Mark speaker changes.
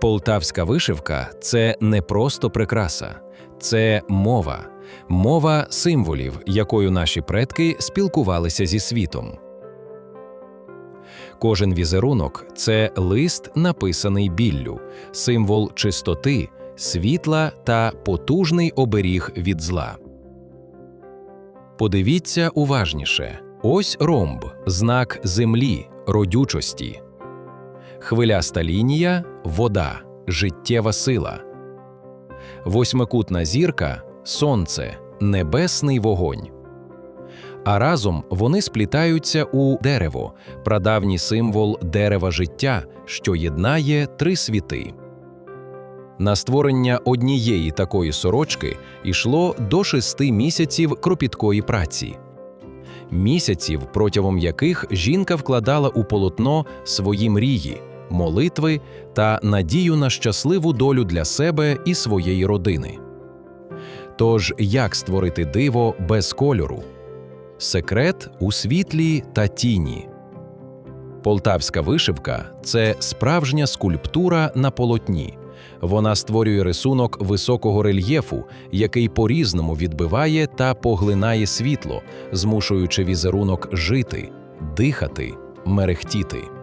Speaker 1: Полтавська вишивка це не просто прикраса, це мова, мова символів, якою наші предки спілкувалися зі світом. Кожен візерунок це лист, написаний біллю, символ чистоти, світла та потужний оберіг від зла. Подивіться уважніше: ось ромб, знак землі, родючості. Хвиляста лінія вода, життєва сила. Восьмикутна зірка сонце, небесний вогонь. А разом вони сплітаються у дерево, прадавній символ дерева життя, що єднає три світи. На створення однієї такої сорочки йшло до шести місяців кропіткої праці місяців, протягом яких жінка вкладала у полотно свої мрії, молитви та надію на щасливу долю для себе і своєї родини. Тож, як створити диво без кольору? Секрет у світлі та тіні. Полтавська вишивка це справжня скульптура на полотні. Вона створює рисунок високого рельєфу, який по-різному відбиває та поглинає світло, змушуючи візерунок жити, дихати, мерехтіти.